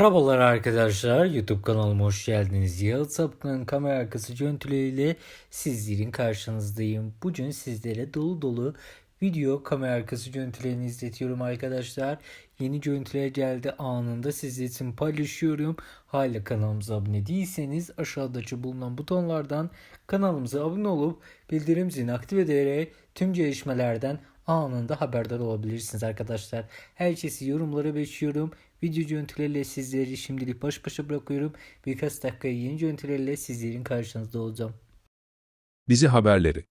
Merhabalar arkadaşlar YouTube kanalıma hoş geldiniz. Yağız Sapkın'ın kamera arkası görüntüleriyle sizlerin karşınızdayım. Bugün sizlere dolu dolu video kamera arkası görüntülerini izletiyorum arkadaşlar. Yeni görüntüler geldi anında sizler için paylaşıyorum. Hala kanalımıza abone değilseniz aşağıdaki bulunan butonlardan kanalımıza abone olup bildirim zilini aktif ederek tüm gelişmelerden anında haberdar olabilirsiniz arkadaşlar. Herkesi yorumlara bekliyorum. Video görüntüleriyle sizleri şimdilik baş başa bırakıyorum. Birkaç dakikaya yeni görüntülerle sizlerin karşınızda olacağım. Dizi haberleri